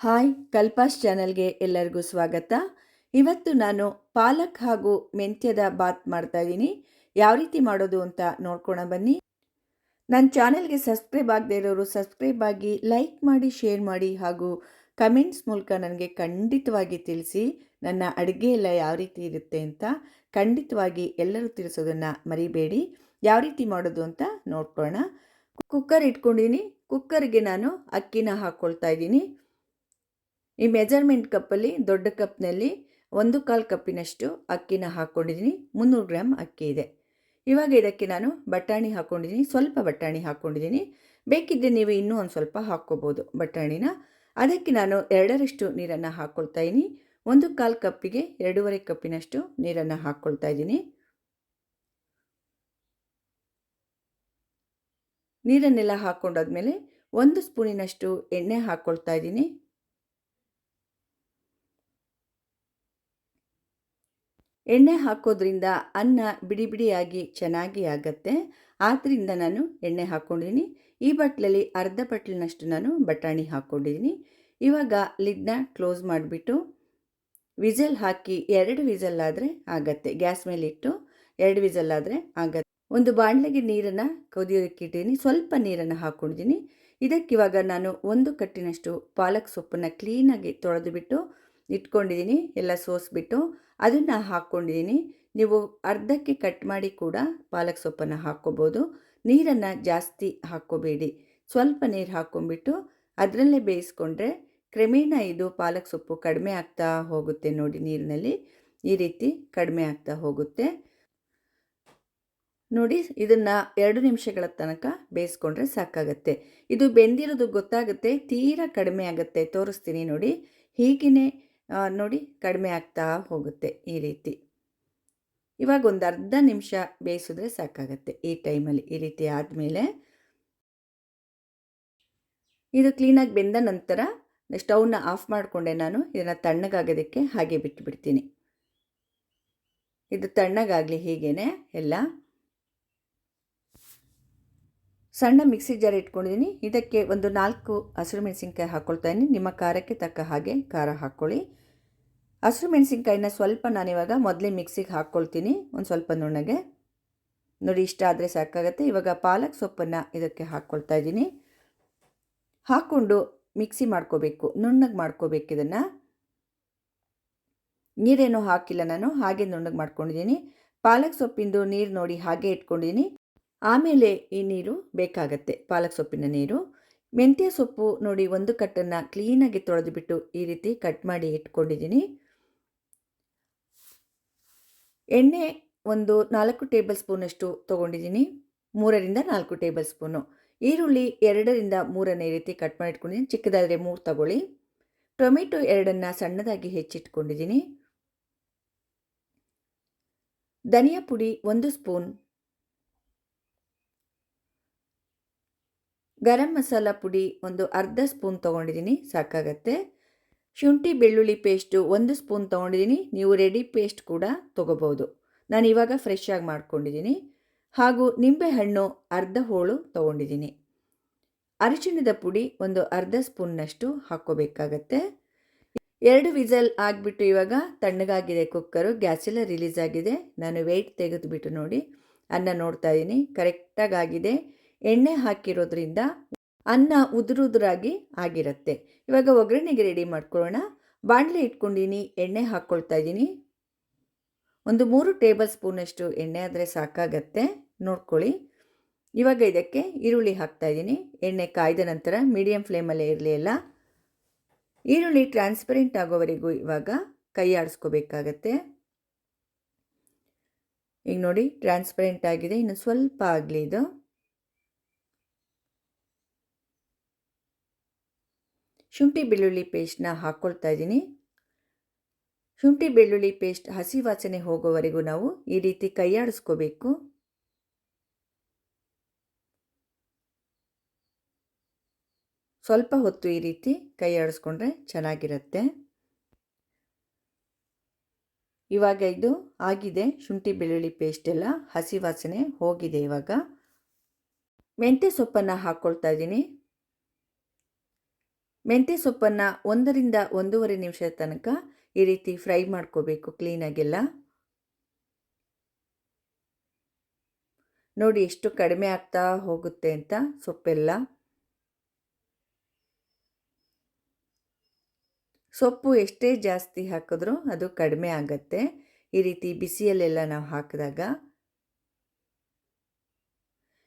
Hi ಕಲ್ಪಾಸ್ ಚಾನಲ್ಗೆ ಎಲ್ಲರಿಗೂ ಸ್ವಾಗತ. ಇವತ್ತು ನಾನು ಪಾಲಕ್ ಹಾಗೂ ಮೆಂತ್ಯದ ಬಾತ್ ಮಾಡ್ತಾ ಇದ್ದೀನಿ. ಯಾವ ರೀತಿ ಮಾಡೋದು ಅಂತ ನೋಡ್ಕೊಳ ಬನ್ನಿ. ನನ್ನ ಚಾನಲ್ಗೆ ಸಬ್ಸ್ಕ್ರೈಬ್ ಆಗದೆ ಇರೋರು ಸಬ್ಸ್ಕ್ರೈಬ್ ಆಗಿ ಲೈಕ್ ಮಾಡಿ, ಶೇರ್ ಮಾಡಿ ಹಾಗೂ ಕಮೆಂಟ್ಸ್ ಮೂಲಕ ನನಗೆ ಖಂಡಿತವಾಗಿ ತಿಳಿಸಿ. ನನ್ನ ಅಡುಗೆ ಎಲ್ಲ ಯಾವ ರೀತಿ ಇರುತ್ತೆ ಅಂತ ಖಂಡಿತವಾಗಿ ಎಲ್ಲರೂ ತಿಳಿಸೋದನ್ನು ಮರಿಬೇಡಿ. ಯಾವ ರೀತಿ ಮಾಡೋದು ಅಂತ ನೋಡ್ಕೊಳ್ಳೋಣ. ಕುಕ್ಕರ್ ಇಟ್ಕೊಂಡಿದ್ದೀನಿ. ಕುಕ್ಕರ್ಗೆ ನಾನು ಅಕ್ಕಿನ ಹಾಕ್ಕೊಳ್ತಾ ಇದ್ದೀನಿ. ಈ ಮೆಜರ್ಮೆಂಟ್ ಕಪ್ಪಲ್ಲಿ, ದೊಡ್ಡ ಕಪ್ನಲ್ಲಿ ಒಂದು ಕಾಲು ಕಪ್ಪಿನಷ್ಟು ಅಕ್ಕಿನ ಹಾಕ್ಕೊಂಡಿದ್ದೀನಿ. ಮುನ್ನೂರು ಗ್ರಾಮ್ ಅಕ್ಕಿ ಇದೆ. ಇವಾಗ ಇದಕ್ಕೆ ನಾನು ಬಟಾಣಿ ಹಾಕ್ಕೊಂಡಿದ್ದೀನಿ. ಸ್ವಲ್ಪ ಬಟಾಣಿ ಹಾಕ್ಕೊಂಡಿದ್ದೀನಿ. ಬೇಕಿದ್ದರೆ ನೀವು ಇನ್ನೂ ಒಂದು ಸ್ವಲ್ಪ ಹಾಕ್ಕೋಬೋದು ಬಟಾಣಿನ. ಅದಕ್ಕೆ ನಾನು ಎರಡರಷ್ಟು ನೀರನ್ನು ಹಾಕ್ಕೊಳ್ತಾ ಇದ್ದೀನಿ. ಒಂದು ಕಾಲು ಕಪ್ಪಿಗೆ ಎರಡೂವರೆ ಕಪ್ಪಿನಷ್ಟು ನೀರನ್ನು ಹಾಕ್ಕೊಳ್ತಾ ಇದ್ದೀನಿ. ನೀರನ್ನೆಲ್ಲ ಹಾಕ್ಕೊಂಡಾದ್ಮೇಲೆ ಒಂದು ಸ್ಪೂನಿನಷ್ಟು ಎಣ್ಣೆ ಹಾಕ್ಕೊಳ್ತಾ ಇದ್ದೀನಿ. ಎಣ್ಣೆ ಹಾಕೋದ್ರಿಂದ ಅನ್ನ ಬಿಡಿ ಬಿಡಿಯಾಗಿ ಚೆನ್ನಾಗಿ ಆಗತ್ತೆ. ಆದ್ದರಿಂದ ನಾನು ಎಣ್ಣೆ ಹಾಕ್ಕೊಂಡಿದ್ದೀನಿ ಈ ಬಟ್ಲಲ್ಲಿ ಅರ್ಧ ಬಟ್ಲಿನಷ್ಟು ನಾನು ಬಟಾಣಿ ಹಾಕ್ಕೊಂಡಿದ್ದೀನಿ ಇವಾಗ ಲಿಡ್ನ ಕ್ಲೋಸ್ ಮಾಡಿಬಿಟ್ಟು ವಿಸಲ್ ಹಾಕಿ ಎರಡು ವಿಸಲ್ ಆದರೆ ಆಗತ್ತೆ. ಗ್ಯಾಸ್ ಮೇಲೆ ಇಟ್ಟು ಎರಡು ವಿಸಲ್ ಆದರೆ ಆಗತ್ತೆ. ಒಂದು ಬಾಣಲೆಗೆ ನೀರನ್ನು ಕುದಿಯೋದಕ್ಕೆ ಇಟ್ಟಿದ್ದೀನಿ. ಸ್ವಲ್ಪ ನೀರನ್ನು ಹಾಕ್ಕೊಂಡಿದ್ದೀನಿ ಇದಕ್ಕಿವಾಗ ನಾನು ಒಂದು ಕಟ್ಟಿನಷ್ಟು ಪಾಲಕ್ ಸೊಪ್ಪನ್ನು ಕ್ಲೀನಾಗಿ ತೊಳೆದು ಬಿಟ್ಟು ಇಟ್ಕೊಂಡಿದ್ದೀನಿ, ಎಲ್ಲ ಸೋಸಿಬಿಟ್ಟು ಅದನ್ನು ಹಾಕ್ಕೊಂಡಿದ್ದೀನಿ. ನೀವು ಅರ್ಧಕ್ಕೆ ಕಟ್ ಮಾಡಿ ಕೂಡ ಪಾಲಕ್ ಸೊಪ್ಪನ್ನು ಹಾಕ್ಕೋಬೋದು. ನೀರನ್ನು ಜಾಸ್ತಿ ಹಾಕ್ಕೋಬೇಡಿ. ಸ್ವಲ್ಪ ನೀರು ಹಾಕ್ಕೊಂಬಿಟ್ಟು ಅದರಲ್ಲೇ ಬೇಯಿಸ್ಕೊಂಡ್ರೆ ಕ್ರಮೇಣ ಇದು ಪಾಲಕ್ ಸೊಪ್ಪು ಕಡಿಮೆ ಆಗ್ತಾ ಹೋಗುತ್ತೆ ನೋಡಿ ನೀರಿನಲ್ಲಿ. ಈ ರೀತಿ ಕಡಿಮೆ ಆಗ್ತಾ ಹೋಗುತ್ತೆ. ನೋಡಿ, ಇದನ್ನು ಎರಡು ನಿಮಿಷಗಳ ತನಕ ಬೇಯಿಸ್ಕೊಂಡ್ರೆ ಸಾಕಾಗತ್ತೆ. ಇದು ಬೆಂದಿರೋದು ಗೊತ್ತಾಗುತ್ತೆ, ತೀರಾ ಕಡಿಮೆ ಆಗುತ್ತೆ. ತೋರಿಸ್ತೀನಿ ನೋಡಿ. ಹೀಗೇ ನೋಡಿ ಕಡಿಮೆ ಆಗ್ತಾ ಹೋಗುತ್ತೆ ಈ ರೀತಿ. ಇವಾಗ ಒಂದು ಅರ್ಧ ನಿಮಿಷ ಬೇಯಿಸಿದ್ರೆ ಸಾಕಾಗತ್ತೆ ಈ ಟೈಮಲ್ಲಿ, ಈ ರೀತಿ ಆದಮೇಲೆ. ಇದು ಕ್ಲೀನಾಗಿ ಬೆಂದ ನಂತರ ಸ್ಟವ್ನ ಆಫ್ ಮಾಡಿಕೊಂಡೆ ನಾನು, ಇದನ್ನು ತಣ್ಣಗಾಗೋದಕ್ಕೆ ಹಾಗೆ ಬಿಟ್ಟುಬಿಡ್ತೀನಿ ಇದು ತಣ್ಣಗಾಗಲಿ ಹೀಗೇನೆ ಎಲ್ಲ. ಸಣ್ಣ ಮಿಕ್ಸಿ ಜಾರ್ ಇಟ್ಕೊಂಡಿದ್ದೀನಿ, ಇದಕ್ಕೆ ಒಂದು ನಾಲ್ಕು ಹಸಿರು ಮೆಣಸಿನ್ಕಾಯಿ ಹಾಕ್ಕೊಳ್ತಾ ಇದ್ದೀನಿ, ನಿಮ್ಮ ಖಾರಕ್ಕೆ ತಕ್ಕ ಹಾಗೆ ಖಾರ ಹಾಕ್ಕೊಳ್ಳಿ ಹಸಿರು ಮೆಣಸಿನ್ಕಾಯಿನ ಸ್ವಲ್ಪ ನಾನಿವಾಗ ಮೊದಲೇ ಮಿಕ್ಸಿಗೆ ಹಾಕ್ಕೊಳ್ತೀನಿ, ಒಂದು ಸ್ವಲ್ಪ ನುಣ್ಣಗೆ. ನೋಡಿ, ಇಷ್ಟ ಆದರೆ ಸಾಕಾಗುತ್ತೆ. ಇವಾಗ ಪಾಲಕ್ ಸೊಪ್ಪನ್ನು ಇದಕ್ಕೆ ಹಾಕ್ಕೊಳ್ತಾ ಇದ್ದೀನಿ. ಹಾಕ್ಕೊಂಡು ಮಿಕ್ಸಿ ಮಾಡ್ಕೋಬೇಕು, ನುಣ್ಣಗೆ ಮಾಡ್ಕೋಬೇಕು ಇದನ್ನು. ನೀರೇನು ಹಾಕಿಲ್ಲ ನಾನು, ಹಾಗೆ ನುಣ್ಣಗೆ ಮಾಡ್ಕೊಂಡಿದ್ದೀನಿ. ಪಾಲಕ್ ಸೊಪ್ಪಿಂದು ನೀರು ನೋಡಿ ಹಾಗೆ ಇಟ್ಕೊಂಡಿದ್ದೀನಿ. ಆಮೇಲೆ ಈ ನೀರು ಬೇಕಾಗತ್ತೆ, ಪಾಲಕ್ ಸೊಪ್ಪಿನ ನೀರು. ಮೆಂತ್ಯ ಸೊಪ್ಪು ನೋಡಿ ಒಂದು ಕಟ್ಟನ್ನು ಕ್ಲೀನಾಗಿ ತೊಳೆದುಬಿಟ್ಟು ಈ ರೀತಿ ಕಟ್ ಮಾಡಿ ಇಟ್ಕೊಂಡಿದ್ದೀನಿ. ಎಣ್ಣೆ ಒಂದು ನಾಲ್ಕು ಟೇಬಲ್ ಸ್ಪೂನಷ್ಟು ತೊಗೊಂಡಿದ್ದೀನಿ. ಮೂರರಿಂದ ನಾಲ್ಕು ಟೇಬಲ್ ಸ್ಪೂನು. ಈರುಳ್ಳಿ ಎರಡರಿಂದ ಮೂರನೇ ರೀತಿ ಕಟ್ ಮಾಡಿ ಇಟ್ಕೊಂಡಿದ್ದೀನಿ ಚಿಕ್ಕದಾದರೆ ಮೂರು ತಗೊಳ್ಳಿ. ಟೊಮೆಟೊ ಎರಡನ್ನು ಸಣ್ಣದಾಗಿ ಹೆಚ್ಚಿಟ್ಕೊಂಡಿದ್ದೀನಿ. ಧನಿಯಾ ಪುಡಿ ಒಂದು ಸ್ಪೂನ್. ಗರಂ ಮಸಾಲ ಪುಡಿ ಒಂದು ಅರ್ಧ ಸ್ಪೂನ್ ತೊಗೊಂಡಿದ್ದೀನಿ. ಸಾಕಾಗತ್ತೆ. ಶುಂಠಿ ಬೆಳ್ಳುಳ್ಳಿ ಪೇಸ್ಟು ಒಂದು ಸ್ಪೂನ್ ತೊಗೊಂಡಿದ್ದೀನಿ. ನೀವು ರೆಡಿ ಪೇಸ್ಟ್ ಕೂಡ ತೊಗೋಬೋದು ನಾನು ಇವಾಗ ಫ್ರೆಶ್ ಆಗಿ ಮಾಡ್ಕೊಂಡಿದ್ದೀನಿ. ಹಾಗೂ ನಿಂಬೆಹಣ್ಣು ಅರ್ಧ ಹೋಳು ತೊಗೊಂಡಿದ್ದೀನಿ. ಅರಿಶಿಣದ ಪುಡಿ ಒಂದು ಅರ್ಧ ಸ್ಪೂನ್ನಷ್ಟು ಹಾಕ್ಕೋಬೇಕಾಗತ್ತೆ. ಎರಡು ವಿಸಲ್ ಆಗಿಬಿಟ್ಟು ಇವಾಗ ತಣ್ಣಗಾಗಿದೆ ಕುಕ್ಕರು. ಗ್ಯಾಸೆಲ್ಲ ರಿಲೀಸ್ ಆಗಿದೆ. ನಾನು ವೆಯ್ಟ್ ತೆಗೆದುಬಿಟ್ಟು ನೋಡಿ. ಅನ್ನ ನೋಡ್ತಾ ಇದ್ದೀನಿ. ಕರೆಕ್ಟಾಗಿ ಆಗಿದೆ. ಎಣ್ಣೆ ಹಾಕಿರೋದ್ರಿಂದ ಅನ್ನ ಉದುರುದುರಾಗಿ ಆಗಿರುತ್ತೆ. ಇವಾಗ ಒಗ್ಗರಣೆಗೆ ರೆಡಿ ಮಾಡ್ಕೊಳ್ಳೋಣ. ಬಾಣಲೆ ಇಟ್ಕೊಂಡಿನಿ, ಎಣ್ಣೆ ಹಾಕ್ಕೊಳ್ತಾ ಇದ್ದೀನಿ. ಒಂದು ಮೂರು ಟೇಬಲ್ ಸ್ಪೂನಷ್ಟು ಎಣ್ಣೆ ಆದರೆ ಸಾಕಾಗತ್ತೆ. ನೋಡ್ಕೊಳ್ಳಿ. ಇವಾಗ ಇದಕ್ಕೆ ಈರುಳ್ಳಿ ಹಾಕ್ತಾ ಇದ್ದೀನಿ. ಎಣ್ಣೆ ಕಾಯ್ದ ನಂತರ ಮೀಡಿಯಮ್ ಫ್ಲೇಮಲ್ಲೇ ಇರಲಿ ಅಲ್ಲ. ಈರುಳ್ಳಿ ಟ್ರಾನ್ಸ್ಪರೆಂಟ್ ಆಗೋವರೆಗೂ ಇವಾಗ ಕೈ ಆಡಿಸ್ಕೋಬೇಕಾಗತ್ತೆ. ಈಗ ನೋಡಿ ಟ್ರಾನ್ಸ್ಪರೆಂಟ್ ಆಗಿದೆ. ಇನ್ನು ಸ್ವಲ್ಪ ಆಗಲಿ ಇದು. ಶುಂಠಿ ಬೆಳ್ಳುಳ್ಳಿ ಪೇಸ್ಟ್ನ ಹಾಕ್ಕೊಳ್ತಾ ಇದ್ದೀನಿ. ಶುಂಠಿ ಬೆಳ್ಳುಳ್ಳಿ ಪೇಸ್ಟ್ ಹಸಿ ವಾಸನೆ ಹೋಗೋವರೆಗೂ ನಾವು ಈ ರೀತಿ ಕೈಯಾಡಿಸ್ಕೋಬೇಕು. ಸ್ವಲ್ಪ ಹೊತ್ತು ಈ ರೀತಿ ಕೈಯಾಡಿಸ್ಕೊಂಡ್ರೆ ಚೆನ್ನಾಗಿರುತ್ತೆ. ಇವಾಗ ಇದು ಆಗಿದೆ ಶುಂಠಿ ಬೆಳ್ಳುಳ್ಳಿ ಪೇಸ್ಟ್ ಎಲ್ಲ ಹಸಿ ವಾಸನೆ ಹೋಗಿದೆ ಇವಾಗ. ಮೆಂತ್ಯ ಸೊಪ್ಪನ್ನು ಹಾಕ್ಕೊಳ್ತಾ ಇದ್ದೀನಿ. ಮೆಂತ್ಯ ಸೊಪ್ಪನ್ನು ಒಂದರಿಂದ ಒಂದೂವರೆ ನಿಮಿಷದ ತನಕ ಈ ರೀತಿ ಫ್ರೈ ಮಾಡ್ಕೋಬೇಕು ಕ್ಲೀನಾಗೆಲ್ಲ ನೋಡಿ ಎಷ್ಟು ಕಡಿಮೆ ಆಗ್ತಾ ಹೋಗುತ್ತೆ ಅಂತ ಸೊಪ್ಪೆಲ್ಲ. ಸೊಪ್ಪು ಎಷ್ಟೇ ಜಾಸ್ತಿ ಹಾಕಿದ್ರೂ ಅದು ಕಡಿಮೆ ಆಗುತ್ತೆ. ಈ ರೀತಿ ಬಿಸಿಯಲ್ಲೆಲ್ಲ ನಾವು ಹಾಕಿದಾಗ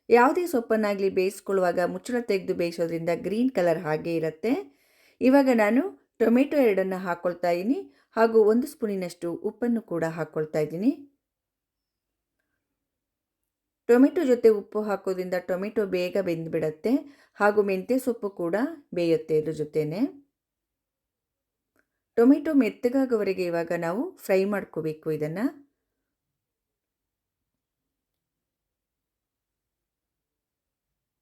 ಯಾವುದೇ ಸೊಪ್ಪನ್ನಾಗಲಿ ಬೇಯಿಸ್ಕೊಳ್ಳುವಾಗ ಮುಚ್ಚಳ ತೆಗೆದು ಬೇಯಿಸೋದ್ರಿಂದ ಗ್ರೀನ್ ಕಲರ್ ಹಾಗೆ ಇರುತ್ತೆ. ಇವಾಗ ನಾನು ಟೊಮೆಟೊ ಎರಡನ್ನು ಹಾಕ್ಕೊಳ್ತಾ ಇದ್ದೀನಿ ಹಾಗೂ ಒಂದು ಸ್ಪೂನಿನಷ್ಟು ಉಪ್ಪನ್ನು ಕೂಡ ಹಾಕ್ಕೊಳ್ತಾ ಇದ್ದೀನಿ ಟೊಮೆಟೊ ಜೊತೆ ಉಪ್ಪು ಹಾಕೋದ್ರಿಂದ ಟೊಮೆಟೊ ಬೇಗ ಬೆಂದುಬಿಡತ್ತೆ. ಹಾಗೂ ಮೆಂತ್ಯ ಸೊಪ್ಪು ಕೂಡ ಬೇಯುತ್ತೆ ಇದ್ರ ಜೊತೆನೆ. ಟೊಮೆಟೊ ಮೆತ್ತಗಾಗೋವರೆಗೆ ಇವಾಗ ನಾವು ಫ್ರೈ ಮಾಡ್ಕೋಬೇಕು ಇದನ್ನು.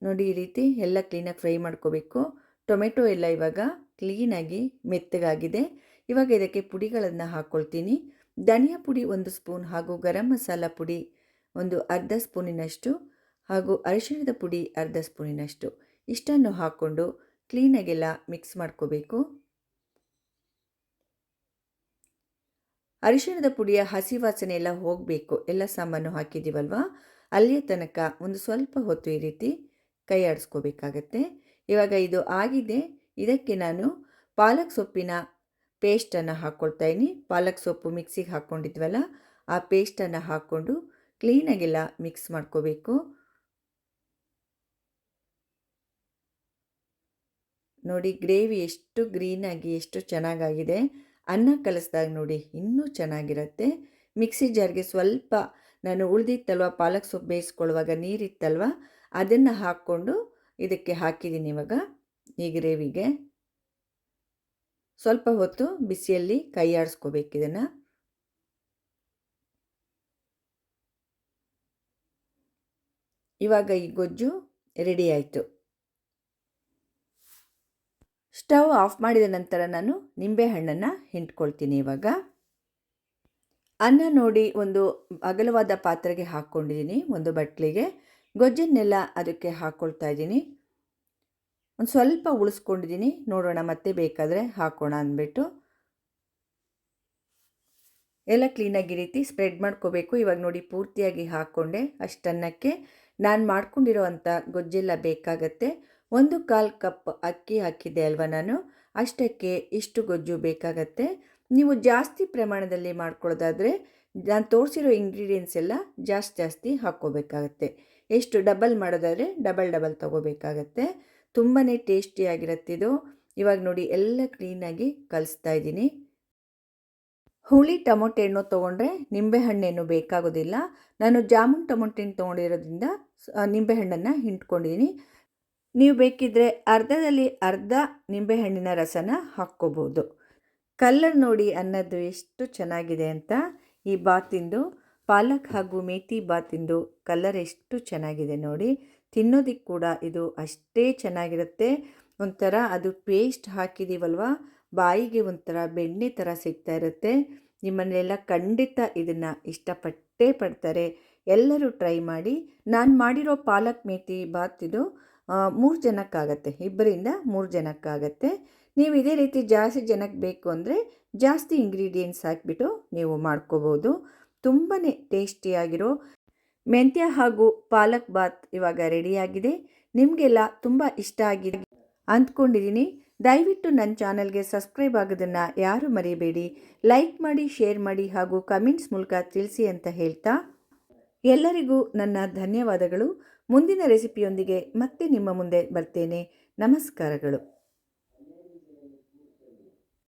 ನೋಡಿ ಈ ರೀತಿ ಎಲ್ಲ ಕ್ಲೀನಾಗಿ ಫ್ರೈ ಮಾಡ್ಕೋಬೇಕು. ಟೊಮೆಟೊ ಎಲ್ಲ ಇವಾಗ ಕ್ಲೀನಾಗಿ ಮೆತ್ತಗಾಗಿದೆ. ಇವಾಗ ಇದಕ್ಕೆ ಪುಡಿಗಳನ್ನು ಹಾಕ್ಕೊಳ್ತೀನಿ ಧನಿಯಾ ಪುಡಿ ಒಂದು ಸ್ಪೂನ್ ಹಾಗೂ ಗರಂ ಮಸಾಲ ಪುಡಿ ಒಂದು ಅರ್ಧ ಸ್ಪೂನಿನಷ್ಟು ಹಾಗೂ ಅರಿಶಿಣದ ಪುಡಿ ಅರ್ಧ ಸ್ಪೂನಿನಷ್ಟು. ಇಷ್ಟನ್ನು ಹಾಕ್ಕೊಂಡು ಕ್ಲೀನಾಗೆಲ್ಲ ಮಿಕ್ಸ್ ಮಾಡ್ಕೋಬೇಕು. ಅರಿಶಿಣದ ಪುಡಿಯ ಹಸಿ ವಾಸನೆ ಎಲ್ಲ ಹೋಗಬೇಕು. ಎಲ್ಲ ಸಾಮಾನು ಹಾಕಿದ್ದೀವಲ್ವಾ ಅಲ್ಲಿಯ ತನಕ ಒಂದು ಸ್ವಲ್ಪ ಹೊತ್ತು ಈ ರೀತಿ ಕೈ ಆಡಿಸ್ಕೋಬೇಕಾಗತ್ತೆ ಇವಾಗ ಇದು ಆಗಿದೆ. ಇದಕ್ಕೆ ನಾನು ಪಾಲಕ್ ಸೊಪ್ಪಿನ ಪೇಸ್ಟನ್ನು ಹಾಕ್ಕೊಳ್ತಾ ಇದ್ದೀನಿ. ಪಾಲಕ್ ಸೊಪ್ಪು ಮಿಕ್ಸಿಗೆ ಹಾಕ್ಕೊಂಡಿದ್ವಲ್ಲ, ಆ ಪೇಸ್ಟನ್ನು ಹಾಕ್ಕೊಂಡು ಕ್ಲೀನಾಗೆಲ್ಲ ಮಿಕ್ಸ್ ಮಾಡ್ಕೋಬೇಕು. ನೋಡಿ, ಗ್ರೇವಿ ಎಷ್ಟು ಗ್ರೀನಾಗಿ, ಎಷ್ಟು ಚೆನ್ನಾಗಾಗಿದೆ. ಅನ್ನ ಕಲಿಸ್ದಾಗ ನೋಡಿ, ಇನ್ನೂ ಚೆನ್ನಾಗಿರುತ್ತೆ. ಮಿಕ್ಸಿ ಜಾರ್ಗೆ ಸ್ವಲ್ಪ ನಾನು ಉಳಿದಿತ್ತಲ್ವ, ಪಾಲಕ್ ಸೊಪ್ಪು ಬೇಯಿಸ್ಕೊಳ್ಳುವಾಗ ನೀರಿತ್ತಲ್ವ ಅದನ್ನು ಹಾಕ್ಕೊಂಡು ಇದಕ್ಕೆ ಹಾಕಿದ್ದೀನಿ ಇವಾಗ. ಈ ಗ್ರೇವಿಗೆ ಸ್ವಲ್ಪ ಹೊತ್ತು ಬಿಸಿಯಲ್ಲಿ ಕೈ ಆಡಿಸ್ಕೋಬೇಕು ಇದನ್ನು. ಇವಾಗ ಈ ಗೊಜ್ಜು ರೆಡಿ ಆಯಿತು. ಸ್ಟವ್ ಆಫ್ ಮಾಡಿದ ನಂತರ ನಾನು ನಿಂಬೆಹಣ್ಣನ್ನು ಹಿಂಡ್ಕೊಳ್ತೀನಿ ಇವಾಗ. ಅನ್ನ ನೋಡಿ ಒಂದು ಅಗಲವಾದ ಪಾತ್ರೆಗೆ ಹಾಕ್ಕೊಂಡಿದ್ದೀನಿ ಒಂದು ಬಟ್ಲಿಗೆ. ಗೊಜ್ಜನ್ನೆಲ್ಲ ಅದಕ್ಕೆ ಹಾಕ್ಕೊಳ್ತಾ ಇದ್ದೀನಿ. ಒಂದು ಸ್ವಲ್ಪ ಉಳಿಸ್ಕೊಂಡಿದ್ದೀನಿ. ನೋಡೋಣ ಮತ್ತೆ ಬೇಕಾದರೆ ಹಾಕೋಣ ಅಂದ್ಬಿಟ್ಟು. ಎಲ್ಲ ಕ್ಲೀನಾಗಿ ರೀತಿ ಸ್ಪ್ರೆಡ್ ಮಾಡ್ಕೋಬೇಕು. ಇವಾಗ ನೋಡಿ ಪೂರ್ತಿಯಾಗಿ ಹಾಕ್ಕೊಂಡೆ ಅಷ್ಟನ್ನಕ್ಕೆ ನಾನು ಮಾಡ್ಕೊಂಡಿರೋ ಅಂಥ ಗೊಜ್ಜೆಲ್ಲ ಬೇಕಾಗತ್ತೆ. ಒಂದು ಕಾಲು ಕಪ್ ಅಕ್ಕಿ ಹಾಕಿದ್ದೆ ಅಲ್ವಾ ನಾನು? ಅಷ್ಟಕ್ಕೆ ಇಷ್ಟು ಗೊಜ್ಜು ಬೇಕಾಗತ್ತೆ. ನೀವು ಜಾಸ್ತಿ ಪ್ರಮಾಣದಲ್ಲಿ ಮಾಡ್ಕೊಳ್ಳೋದಾದರೆ ನಾನು ತೋರಿಸಿರೋ ಇಂಗ್ರೀಡಿಯೆಂಟ್ಸ್ ಎಲ್ಲ ಜಾಸ್ತಿ ಜಾಸ್ತಿ ಹಾಕ್ಕೋಬೇಕಾಗತ್ತೆ. ಎಷ್ಟು ಡಬಲ್ ಮಾಡೋದಾದರೆ ಡಬಲ್ ಡಬಲ್ ತೊಗೋಬೇಕಾಗತ್ತೆ. ತುಂಬಾ ಟೇಸ್ಟಿಯಾಗಿರುತ್ತಿದು ಇವಾಗ ನೋಡಿ ಎಲ್ಲ ಕ್ಲೀನಾಗಿ ಕಲಿಸ್ತಾ ಇದ್ದೀನಿ. ಹುಳಿ ಟೊಮೊಟೆ ಹಣ್ಣು ತೊಗೊಂಡ್ರೆ ನಿಂಬೆಹಣ್ಣೇನು ಬೇಕಾಗೋದಿಲ್ಲ. ನಾನು ಜಾಮೂನ್ ಟೊಮೊಟೊ ಹಣ್ಣು ತೊಗೊಂಡಿರೋದ್ರಿಂದ ನಿಂಬೆಹಣ್ಣನ್ನು ಹಿಂಟ್ಕೊಂಡಿದ್ದೀನಿ. ನೀವು ಬೇಕಿದ್ದರೆ ಅರ್ಧದಲ್ಲಿ ಅರ್ಧ ನಿಂಬೆಹಣ್ಣಿನ ರಸನ ಹಾಕ್ಕೋಬೋದು. ಕಲ್ಲರ್ ನೋಡಿ ಅನ್ನೋದು ಎಷ್ಟು ಚೆನ್ನಾಗಿದೆ ಅಂತ ಈ ಬಾತಿಂದು ಪಾಲಕ್ ಹಾಗೂ ಮೇಥಿ ಇಂದು ಕಲರ್ ಎಷ್ಟು ಚೆನ್ನಾಗಿದೆ ನೋಡಿ. ತಿನ್ನೋದಿಕ್ಕೆ ಕೂಡ ಇದು ಅಷ್ಟೇ ಚೆನ್ನಾಗಿರುತ್ತೆ. ಒಂಥರ ಅದು ಪೇಸ್ಟ್ ಹಾಕಿದ್ದೀವಲ್ವ ಬಾಯಿಗೆ ಒಂಥರ ಬೆಣ್ಣೆ ಥರ ಸಿಗ್ತಾ ಇರುತ್ತೆ. ನಿಮ್ಮನ್ನೆಲ್ಲ ಖಂಡಿತ ಇದನ್ನು ಇಷ್ಟಪಟ್ಟೇ ಪಡ್ತಾರೆ. ಎಲ್ಲರೂ ಟ್ರೈ ಮಾಡಿ. ನಾನು ಮಾಡಿರೋ ಪಾಲಕ್, ಮೇತಿ ಬಾತ್ ಇದು ಮೂರು ಜನಕ್ಕಾಗತ್ತೆ. ಇಬ್ಬರಿಂದ ಮೂರು ಜನಕ್ಕಾಗತ್ತೆ. ನೀವು ಇದೇ ರೀತಿ ಜಾಸ್ತಿ ಜನಕ್ಕೆ ಬೇಕು ಅಂದರೆ ಜಾಸ್ತಿ ಇಂಗ್ರೀಡಿಯೆಂಟ್ಸ್ ಹಾಕಿಬಿಟ್ಟು ನೀವು ಮಾಡ್ಕೋಬೋದು. ತುಂಬಾ ಟೇಸ್ಟಿಯಾಗಿರೋ ಮೆಂತ್ಯ ಹಾಗೂ ಪಾಲಕ್ ಬಾತ್ ಇವಾಗ ರೆಡಿಯಾಗಿದೆ. ನಿಮಗೆಲ್ಲ ತುಂಬ ಇಷ್ಟ ಆಗಿದೆ ಅಂದ್ಕೊಂಡಿದ್ದೀನಿ ದಯವಿಟ್ಟು ನನ್ನ ಚಾನಲ್ಗೆ ಸಬ್ಸ್ಕ್ರೈಬ್ ಆಗೋದನ್ನು ಯಾರೂ ಮರೆಯಬೇಡಿ ಲೈಕ್ ಮಾಡಿ, ಶೇರ್ ಮಾಡಿ ಹಾಗೂ ಕಮೆಂಟ್ಸ್ ಮೂಲಕ ತಿಳಿಸಿ ಅಂತ ಹೇಳ್ತಾ ಎಲ್ಲರಿಗೂ ನನ್ನ ಧನ್ಯವಾದಗಳು. ಮುಂದಿನ ರೆಸಿಪಿಯೊಂದಿಗೆ ಮತ್ತೆ ನಿಮ್ಮ ಮುಂದೆ ಬರ್ತೇನೆ. ನಮಸ್ಕಾರಗಳು.